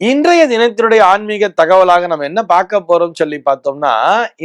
இன்றைய தினத்தினுடைய ஆன்மீக தகவலாக நம்ம என்ன பார்க்க போறோம் சொல்லி பார்த்தோம்னா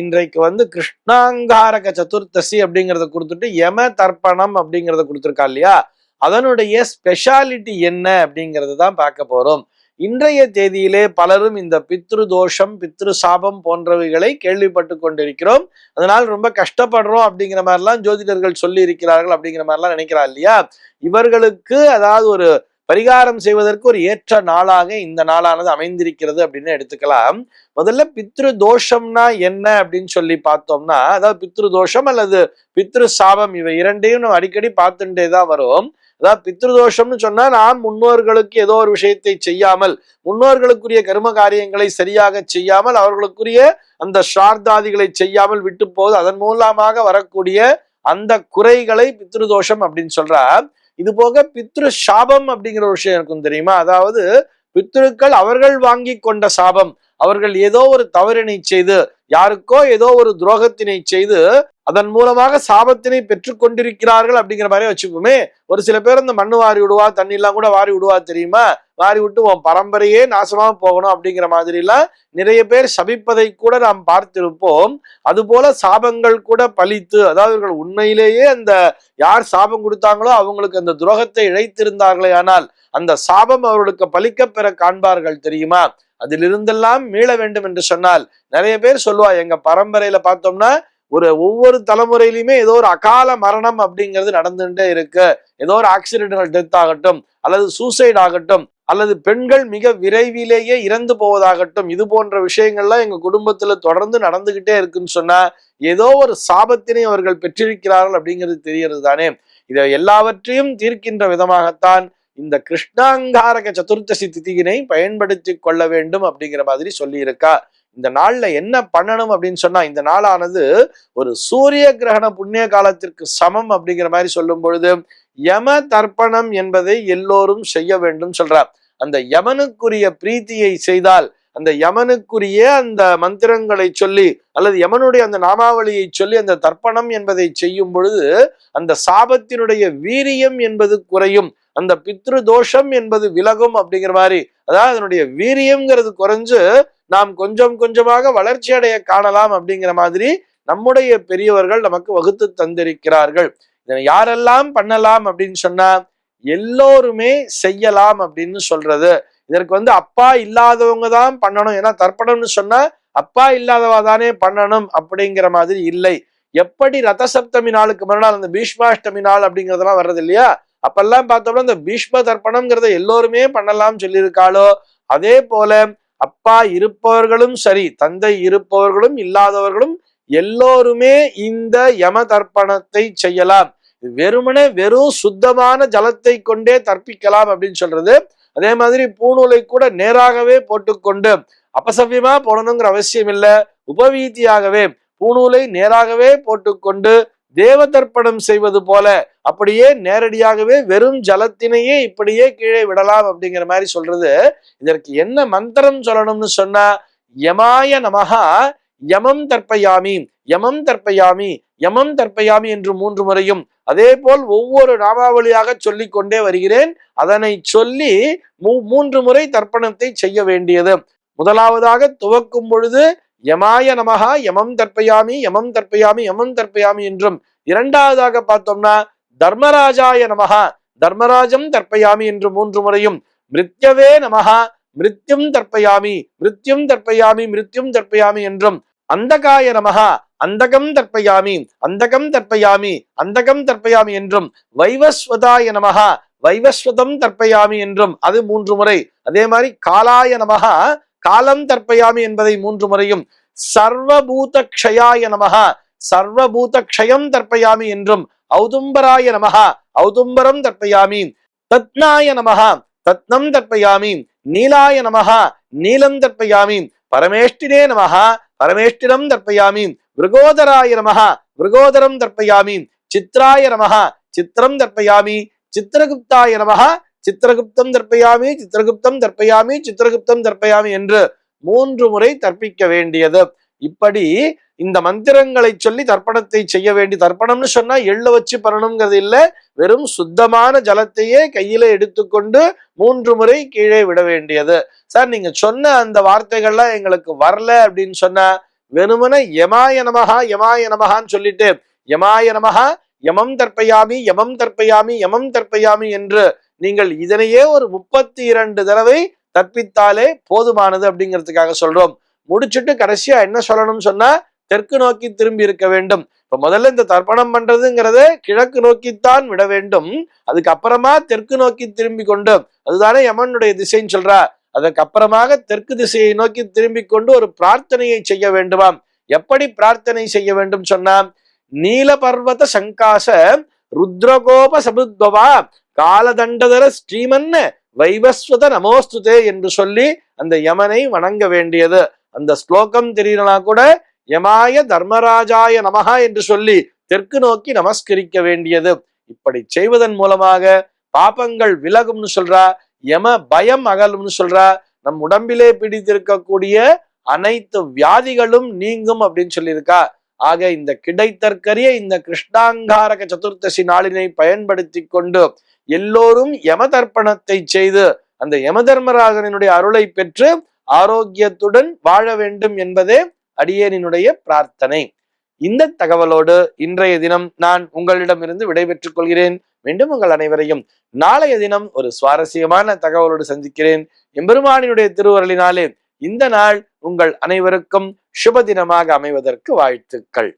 இன்றைக்கு வந்து கிருஷ்ணாங்காரக சதுர்த்தசி அப்படிங்கிறத கொடுத்துட்டு யம தர்ப்பணம் அப்படிங்கிறத கொடுத்துருக்கா இல்லையா? அதனுடைய ஸ்பெஷாலிட்டி என்ன அப்படிங்கிறது தான் பார்க்க போறோம். இன்றைய தேதியிலே பலரும் இந்த பித்ரு தோஷம் பித்ரு சாபம் போன்றவைகளை கேள்விப்பட்டு கொண்டிருக்கிறோம். அதனால் ரொம்ப கஷ்டப்படுறோம் அப்படிங்கிற மாதிரிலாம் ஜோதிடர்கள் சொல்லி இருக்கிறார்கள் அப்படிங்கிற மாதிரிலாம் நினைக்கிறா இல்லையா? இவர்களுக்கு அதாவது ஒரு பரிகாரம் செய்வதற்கு ஒரு ஏற்ற நாளாக இந்த நாளானது அமைந்திருக்கிறது அப்படின்னு எடுத்துக்கலாம். முதல்ல பித்ரு தோஷம்னா என்ன அப்படின்னு சொல்லி பார்த்தோம்னா அதாவது பித்ரு தோஷம் அல்லது பித்ரு சாபம் இவை இரண்டையும் நம்ம அடிக்கடி பார்த்துட்டே தான் வரும். அதாவது பித்ருதோஷம்னு சொன்னா நாம் முன்னோர்களுக்கு ஏதோ ஒரு விஷயத்தை செய்யாமல் முன்னோர்களுக்குரிய கர்ம காரியங்களை சரியாக செய்யாமல் அவர்களுக்குரிய அந்த ஸ்ரார்த்தாதிகளை செய்யாமல் விட்டு போது அதன் மூலமாக வரக்கூடிய அந்த குறைகளை பித்ருதோஷம் அப்படின்னு சொல்றா இது போக பித்ரு சாபம் அப்படிங்கிற ஒரு விஷயம் இருக்கும் தெரியுமா? அதாவது பித்ருக்கள் அவர்கள் வாங்கி கொண்ட சாபம். அவர்கள் ஏதோ ஒரு தவறினை செய்து யாருக்கோ ஏதோ ஒரு துரோகத்தினை செய்து அதன் மூலமாக சாபத்தினை பெற்றுக்கொண்டிருக்கிறார்கள் அப்படிங்கிற மாதிரி வச்சுக்கோமே. ஒரு சில பேர் இந்த மண்ணு வாரி விடுவா தண்ணிலாம் கூட வாரி விடுவா தெரியுமா? வாரி விட்டு உன் பரம்பரையே நாசமா போகணும் அப்படிங்கிற மாதிரி எல்லாம் நிறைய பேர் சபிப்பதை கூட நாம் பார்த்திருப்போம். அதுபோல சாபங்கள் கூட பலித்து அதாவது இவர்கள் உண்மையிலேயே அந்த யார் சாபம் கொடுத்தாங்களோ அவங்களுக்கு அந்த துரோகத்தை இழைத்திருந்தார்களே ஆனால் அந்த சாபம் அவர்களுக்கு பலிக்க பெற காண்பார்கள் தெரியுமா? அதிலிருந்தெல்லாம் மீள வேண்டும் என்று சொன்னால் நிறைய பேர் சொல்லுவா எங்க பரம்பரையில பார்த்தோம்னா ஒரு ஒவ்வொரு தலைமுறையிலுமே ஏதோ ஒரு அகால மரணம் அப்படிங்கிறது நடந்துட்டே இருக்கு. ஏதோ ஒரு ஆக்சிடென்டல் டெத் ஆகட்டும் அல்லது சூசைட் ஆகட்டும் அல்லது பெண்கள் மிக விரைவிலேயே இறந்து போவதாகட்டும் இது போன்ற விஷயங்கள்லாம் எங்க குடும்பத்துல தொடர்ந்து நடந்துகிட்டே இருக்குன்னு சொன்னா ஏதோ ஒரு சாபத்தினை அவர்கள் பெற்றிருக்கிறார்கள் அப்படிங்கிறது தெரியறது தானே. இதை எல்லாவற்றையும் தீர்க்கின்ற விதமாகத்தான் இந்த கிருஷ்ணாங்காரக சதுர்த்தசி திதியினை பயன்படுத்தி கொள்ள வேண்டும் அப்படிங்கிற மாதிரி சொல்லியிருக்கா. இந்த நாள்ல என்ன பண்ணணும் அப்படின்னு சொன்னா இந்த நாளானது ஒரு சூரிய கிரகண புண்ணிய காலத்திற்கு சமம் அப்படிங்கிற மாதிரி சொல்லும் பொழுது யம தர்ப்பணம் என்பதை எல்லோரும் செய்ய வேண்டும் சொல்றார். அந்த யமனுக்குரிய பிரீத்தியை செய்தால் அந்த யமனுக்குரிய அந்த மந்திரங்களை சொல்லி அல்லது யமனுடைய அந்த நாமாவளியை சொல்லி அந்த தர்ப்பணம் என்பதை செய்யும் பொழுது அந்த சாபத்தினுடைய வீரியம் என்பது குறையும் அந்த பித்ரு தோஷம் என்பது விலகும் அப்படிங்கிற மாதிரி அதாவது அதனுடைய வீரியம்ங்கிறது குறைஞ்சு நாம் கொஞ்சம் கொஞ்சமாக வளர்ச்சி அடைய காணலாம் அப்படிங்கிற மாதிரி நம்முடைய பெரியவர்கள் நமக்கு வகுத்து தந்திருக்கிறார்கள். இதை யாரெல்லாம் பண்ணலாம் அப்படின்னு சொன்னா எல்லோருமே செய்யலாம் அப்படின்னு சொல்றது. இதற்கு வந்து அப்பா இல்லாதவங்க தான் பண்ணணும். ஏன்னா தர்ப்பணம்னு சொன்னா அப்பா இல்லாதவா தானே பண்ணணும் அப்படிங்கிற மாதிரி இல்லை. எப்படி ரத சப்தமி நாளுக்கு மறுநாள் அந்த பீஷ்மாஷ்டமி நாள் அப்படிங்கிறதெல்லாம் வர்றது இல்லையா அப்பெல்லாம் பார்த்தோம்னா இந்த பீஷ்ம தர்ப்பணம்ங்கிறத எல்லோருமே பண்ணலாம் சொல்லியிருக்காளோ? அதே போல அப்பா இருப்பவர்களும் சரி தந்தை இருப்பவர்களும் இல்லாதவர்களும் எல்லோருமே இந்த யம தர்ப்பணத்தை செய்யலாம். வெறுமனே வெறும் சுத்தமான ஜலத்தை கொண்டே தற்பிக்கலாம் அப்படின்னு சொல்றது. அதே மாதிரி பூநூலை கூட நேராகவே போட்டுக்கொண்டு அபசவியமா போடணுங்கிற அவசியம் இல்லை உபவீதியாகவே பூநூலை நேராகவே போட்டுக்கொண்டு தேவ தர்ப்பணம் செய்வது போல அப்படியே நேரடியாகவே வெறும் ஜலத்தினையே இப்படியே கீழே விடலாம் அப்படிங்கிற மாதிரி சொல்றது. இதற்கு என்ன மந்திரம் சொல்லணும்னு சொன்னா யமாய நமகா யமம் தர்ப்பயாமி யமம் தர்ப்பயாமி யமம் தர்ப்பயாமி என்று மூன்று முறையும் அதே போல் ஒவ்வொரு நாமாவளியாக சொல்லி கொண்டே வருகிறேன். அதனை சொல்லி மூன்று முறை தர்ப்பணத்தை செய்ய வேண்டியது. முதலாவதாக துவக்கும் பொழுது யமாய நமகா யமம் தர்ப்பயாமி யமம் தர்ப்பயாமி யமம் தர்ப்பயாமி என்றும் இரண்டாவதாக பார்த்தோம்னா தர்மராஜாய நமகா தர்மராஜம் தர்ப்பயாமி என்று மூன்று முறையும் மிருத்யவே நமகா மிருத்யும் தர்ப்பயாமி மிருத்யும் தர்ப்பயாமி மிருத்யும் தர்ப்பயாமி என்றும் அந்தகாய நமகா அந்தகம் தர்ப்பயாமி அந்தகம் தர்ப்பயாமி அந்தகம் தர்ப்பயாமி என்றும் வைவஸ்வதாய நமகா வைவஸ்வதம் தர்ப்பயாமி என்றும் அது மூன்று முறை. அதே மாதிரி காலாய நமகா காலம் தற்பயாமி என்பதை மூன்று முறையும் சர்வபூத க்ஷயாய நமகா சர்வபூத க்ஷயம் தற்பயாமி என்றும் ஔதும்பராய நமகா ஔதும்பரம் தற்பயாமி தத்னாய நமகா தத்னம் தற்பயாமி நீலாய நமகா நீலம் தற்பயாமி பரமேஷ்டினே நமகா பரமேஷ்டினம் தற்பயாமி மிருகோதராய நமகா மிருகோதரம் தற்பயாமி சித்ராய நமகா சித்திரம் தற்பயாமி சித்திரகுப்தாய நமகா சித்திரகுப்தம் தர்ப்பயாமி சித்திரகுப்தம் தர்ப்பயாமி சித்திரகுப்தம் தர்ப்பயாமி என்று மூன்று முறை தர்ப்பிக்க வேண்டியது. இப்படி இந்த மந்திரங்களை சொல்லி தர்ப்பணத்தை செய்ய வேண்டி தர்ப்பணம்னு சொன்னா எள்ள வச்சு பண்ணணுங்கிறது இல்லை வெறும் சுத்தமான ஜலத்தையே கையில எடுத்துக்கொண்டு மூன்று முறை கீழே விட வேண்டியது. சார் நீங்க சொன்ன அந்த வார்த்தைகள்லாம் எங்களுக்கு வரல அப்படின்னு சொன்னா வெறுமன யமாய நமகா யமாய நமகான்னு சொல்லிட்டு யமாய நமகா யமம் தற்பயாமி யமம் தற்பயாமி யமம் தற்பயாமி என்று நீங்கள் இதனையே ஒரு முப்பத்தி இரண்டு தடவை தற்பித்தாலே போதுமானது அப்படிங்கிறதுக்காக சொல்றோம். முடிச்சுட்டு கடைசியா என்ன சொல்லணும்னு சொன்னா தெற்கு நோக்கி திரும்பி இருக்க வேண்டும். இப்ப முதல்ல இந்த தர்ப்பணம் பண்றதுங்கிறத கிழக்கு நோக்கித்தான் விட வேண்டும். அதுக்கப்புறமா தெற்கு நோக்கி திரும்பி கொண்டு அதுதானே யமனுடைய திசைன்னு சொல்றா. அதற்கு தெற்கு திசையை நோக்கி திரும்பி கொண்டு ஒரு பிரார்த்தனையை செய்ய வேண்டுமாம். எப்படி பிரார்த்தனை செய்ய வேண்டும் சொன்னா நீல பர்வத சங்காச ருத்ரகோப சமுத்பவா காலதண்டதர ஸ்ரீமன்ன வைவஸ்வத நமோஸ்துதே என்று சொல்லி அந்த யமனை வணங்க வேண்டியது. அந்த ஸ்லோகம் தெரியலனா கூட யமாய தர்மராஜாய நமகா என்று சொல்லி தெற்கு நோக்கி நமஸ்கரிக்க வேண்டியது. இப்படி செய்வதன் மூலமாக பாபங்கள் விலகும்னு சொல்றா யம பயம் அகலும்னு சொல்றா நம் உடம்பிலே பிடித்திருக்கக்கூடிய அனைத்து வியாதிகளும் நீங்கும் அப்படின்னு சொல்லியிருக்கா. ஆக இந்த கிடைத்தற்கரிய இந்த கிருஷ்ணாங்காரக சதுர்த்தசி நாளினை பயன்படுத்தி கொண்டு எல்லோரும் யம தர்ப்பணத்தை செய்து அந்த யம தர்மராஜனுடைய அருளை பெற்று ஆரோக்கியத்துடன் வாழ வேண்டும் என்பதே அடியேனினுடைய பிரார்த்தனை. இந்த தகவலோடு இன்றைய தினம் நான் உங்களிடமிருந்து விடைபெற்றுக் கொள்கிறேன். மீண்டும் உங்கள் அனைவரையும் நாளைய தினம் ஒரு சுவாரஸ்யமான தகவலோடு சந்திக்கிறேன். எம்பெருமானினுடைய திருவருளினாலே இந்த நாள் உங்கள் அனைவருக்கும் சுப தினமாக அமைவதற்கு வாழ்த்துக்கள்.